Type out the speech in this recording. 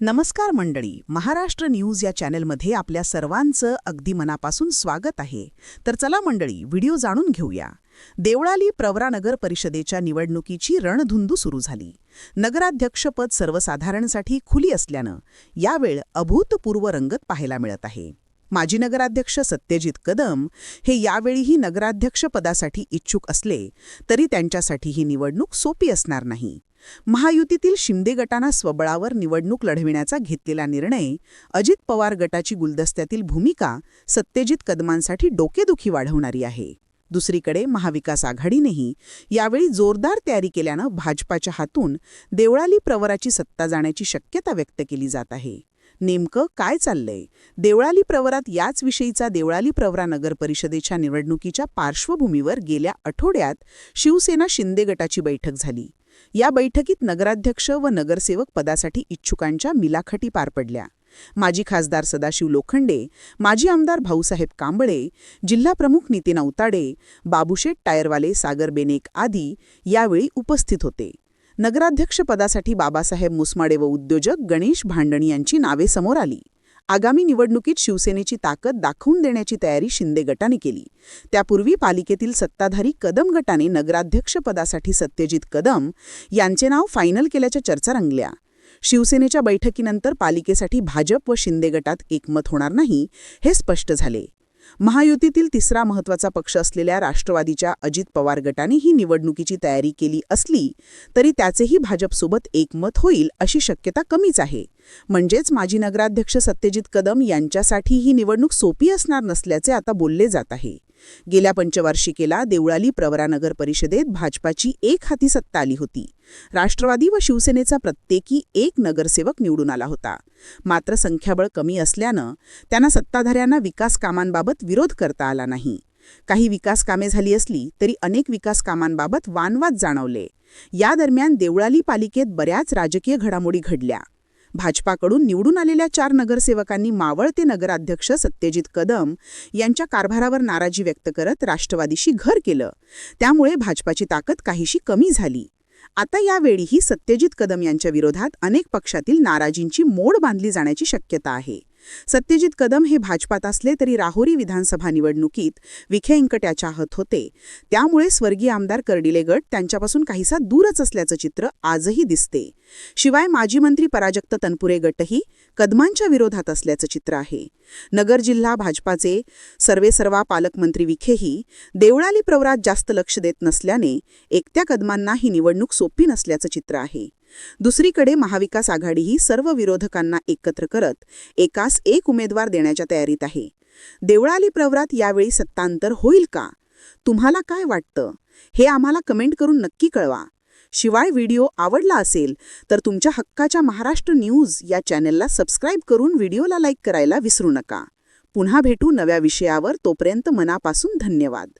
नमस्कार मंडळी महाराष्ट्र न्यूज या चॅनलमध्ये आपल्या सर्वांचं अगदी मनापासून स्वागत आहे. तर चला मंडळी व्हिडिओ जाणून घेऊया. देवळाली प्रवरानगर परिषदेच्या निवडणुकीची रणधुंदू सुरू झाली. नगराध्यक्षपद सर्वसाधारणसाठी खुली असल्यानं यावेळ अभूतपूर्व रंगत पाहायला मिळत आहे. माजी नगराध्यक्ष सत्यजित कदम हे यावेळीही नगराध्यक्षपदासाठी इच्छुक असले तरी त्यांच्यासाठी ही निवडणूक सोपी असणार नाही. महायुतीतील शिंदे गटानं स्वबळावर निवडणूक लढविण्याचा घेतलेला निर्णय अजित पवार गटाची गुलदस्त्यातील भूमिका सत्यजित कदमांसाठी डोकेदुखी वाढवणारी आहे. दुसरीकडे महाविकास आघाडीनेही यावेळी जोरदार तयारी केल्यानं भाजपाच्या हातून देवळाली प्रवराची सत्ता जाण्याची शक्यता व्यक्त केली जात आहे. नेमकं काय चाललंय? देवळाली प्रवरात याच विषयीचा देवळाली प्रवरा नगर परिषदेच्या निवडणुकीच्या पार्श्वभूमीवर गेल्या आठवड्यात शिवसेना शिंदे गटाची बैठक झाली. या बैठकीत नगराध्यक्ष व नगरसेवक पदासाठी इच्छुकांच्या मिलाखटी पार पडल्या. माजी खासदार सदाशिव लोखंडे माजी आमदार भाऊसाहेब कांबळे जिल्हाप्रमुख नितीन औताडे बाबुशेठ टायरवाले सागर बेनेक आदी यावेळी उपस्थित होते. नगराध्यक्षपदासाठी बाबासाहेब मुसमाडे व उद्योजक गणेश भांडणी यांची नावे समोर आली. आगामी निवडणुकीत शिवसेनेची ताकद दाखवून देण्याची तयारी शिंदे गटाने केली. त्यापूर्वी पालिकेतील सत्ताधारी कदम गटाने नगराध्यक्षपदासाठी सत्यजित कदम यांचे नाव फायनल केल्याच्या चर्चा रंगल्या. शिवसेनेच्या बैठकीनंतर पालिकेसाठी भाजप व शिंदे गटात एकमत होणार नाही हे स्पष्ट झाले. महायुतीतील तिसरा महत्त्वाचा पक्ष असलेल्या राष्ट्रवादीच्या अजित पवार गटाने ही निवडणुकीची तयारी केली असली तरी त्याचेही भाजपसोबत एकमत होईल अशी शक्यता कमीच आहे. म्हणजेच माजी नगराध्यक्ष सत्यजित कदम यांच्यासाठी ही निवडणूक सोपी असणार नसल्याचे आता बोलले जात आहे. गेल्या पंचवार्षिकेला देवळाली प्रवरा नगर परिषदेत भाजपाची एक हाती सत्ता आली होती. राष्ट्रवादी व शिवसेनेचा प्रत्येकी एक नगरसेवक निवडून आला होता. मात्र संख्याबळ कमी असल्यानं त्यांना सत्ताधाऱ्यांना विकास कामांबाबत विरोध करता आला नाही. काही विकास कामे झाली असली तरी अनेक विकास कामांबाबत वानवाद जाणवले. या दरम्यान देवळाली पालिकेत बऱ्याच राजकीय घडामोडी घडल्या. भाजपाकडून निवडून आलेल्या चार नगरसेवकांनी मावळते नगराध्यक्ष सत्यजित कदम यांच्या कारभारावर नाराजी व्यक्त करत राष्ट्रवादीशी घर केलं. त्यामुळे भाजपाची ताकद काहीशी कमी झाली. आता यावेळीही सत्यजित कदम यांच्या विरोधात अनेक पक्षातील नाराजींची मोड बांधली जाण्याची शक्यता आहे. सत्यजित कदम हे भाजपात असले तरी राहुरी विधानसभा निवडणुकीत विखे चाहत होते. त्यामुळे स्वर्गीय आमदार कर्डिले गट त्यांच्यापासून काहीसा दूरच असल्याचं चित्र आजही दिसते. शिवाय माजी मंत्री पराजक्त तनपुरे गटही कदमांच्या विरोधात असल्याचं चित्र आहे. नगर जिल्हा भाजपाचे सर्वेसर्वा पालकमंत्री विखेही देवळाली प्रवरात जास्त लक्ष देत नसल्याने एकट्या कदमांना ही निवडणूक सोपी नसल्याचं चित्र आहे. दुसरीकडे महाविकास आघाडी ही सर्व विरोधकांना एकत्र करत एकास एक उमेदवार देण्याच्या तयारीत आहे. देवळाली प्रवरात यावेळी सत्तांतर होईल का? तुम्हाला काय वाटतं? हे आम्हाला कमेंट करून नक्की कळवा. शिवाय व्हिडिओ आवडला असेल तर तुमच्या हक्काच्या महाराष्ट्र न्यूज या चॅनेलला सबस्क्राईब करून व्हिडिओला लाईक करायला विसरू नका. पुन्हा भेटू नव्या विषयावर तोपर्यंत मनापासून धन्यवाद.